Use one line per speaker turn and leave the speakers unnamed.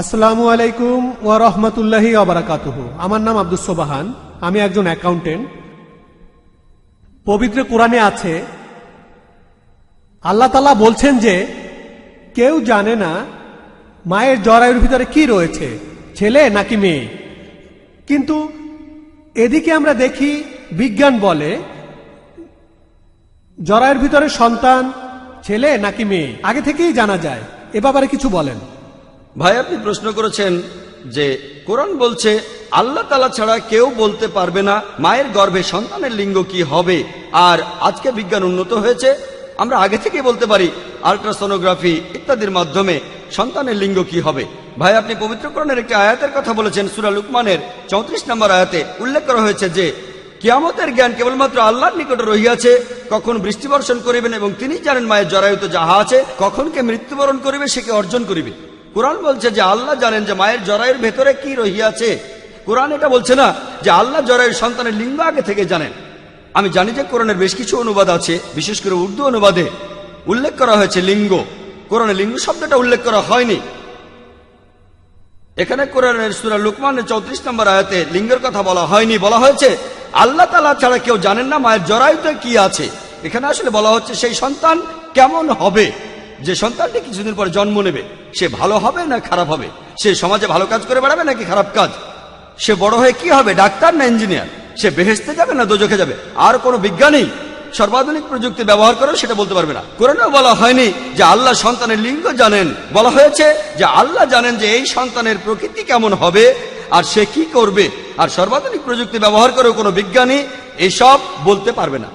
আসসালামু আলাইকুম ওয়া রহমতুল্লাহি আবরাকাতুহু আমার নাম আব্দুস সোবাহান, আমি একজন অ্যাকাউন্টেন্ট। পবিত্র কোরআনে আছে, আল্লাহ তালা বলছেন যে, কেউ জানে না মায়ের জরায়ুর ভিতরে কি রয়েছে, ছেলে নাকি মেয়ে। কিন্তু এদিকে আমরা দেখি বিজ্ঞান বলে, জরায়ুর ভিতরে সন্তান, ছেলে নাকি মেয়ে। আগে থেকেই জানা যায়, এ ব্যাপারে কিছু বলেন।
ভাই, আপনি প্রশ্ন করেছেন যে কোরআন বলছে, আল্লাহ তালা ছাড়া কেউ বলতে পারবে না মায়ের গর্ভে সন্তানের লিঙ্গ কি হবে। আর আজকে বিজ্ঞান উন্নত হয়েছে, আমরা আগে থেকেই বলতে পারি, আল্ট্রাসোনোগ্রাফি ইত্যাদির মাধ্যমে সন্তানের লিঙ্গ কি হবে। ভাই, আপনি পবিত্র কোরআনের একটি আয়াতের কথা বলেছেন, সুরা লুকমানের চৌত্রিশ নম্বর আয়াতে উল্লেখ করা হয়েছে যে, কিয়ামতের জ্ঞান কেবলমাত্র আল্লাহর নিকটে রহিয়াছে, কখন বৃষ্টি বর্ষণ করিবেন এবং তিনি জানেন মায়ের জরায়ুত যাহা আছে, কখন কে মৃত্যুবরণ করিবে, সে কে অর্জন করিবে। কোরআন বলছে যে আল্লাহ জানেন যে মায়ের জরায়ুর ভেতরে কি রহিয়াছে। কোরআন এটা বলছে না যে আল্লাহ জরায়ুর সন্তানের লিঙ্গ আগে থেকে জানেন। আমি জানি যে কোরআনের বেশ কিছু অনুবাদ আছে, বিশেষ করে উর্দু অনুবাদে উল্লেখ করা হয়েছে লিঙ্গ। কোরআনে লিঙ্গ শব্দটা উল্লেখ করা হয়নি। এখানে কোরআনের সুরা লুকমানের চৌত্রিশ নম্বর আয়াতে লিঙ্গের কথা বলা হয়নি। বলা হয়েছে, আল্লাহ তালা ছাড়া কেউ জানেন না মায়ের জরায়ুতে কি আছে। এখানে আসলে বলা হচ্ছে সেই সন্তান কেমন হবে। যে সন্তানটি কিছুদিন পরে জন্ম নেবে, সে ভালো হবে না খারাপ হবে? সে সমাজে ভালো কাজ করে বেড়াবে নাকি খারাপ কাজ? সে বড় হয়ে কি হবে, ডাক্তার না ইঞ্জিনিয়ার? সে বেহেস্তে যাবে না দোজখে যাবে? আর কোনো বিজ্ঞানী সর্বাধুনিক প্রযুক্তি ব্যবহার করেও সেটা বলতে পারবে না। কোরআনেও বলা হয়নি যে আল্লাহ সন্তানের লিঙ্গ জানেন। বলা হয়েছে যে আল্লাহ জানেন যে এই সন্তানের প্রকৃতি কেমন হবে, আর সে কি করবে? আর সর্বাধুনিক প্রযুক্তি ব্যবহার করেও কোনো বিজ্ঞানী এসব বলতে পারবে না।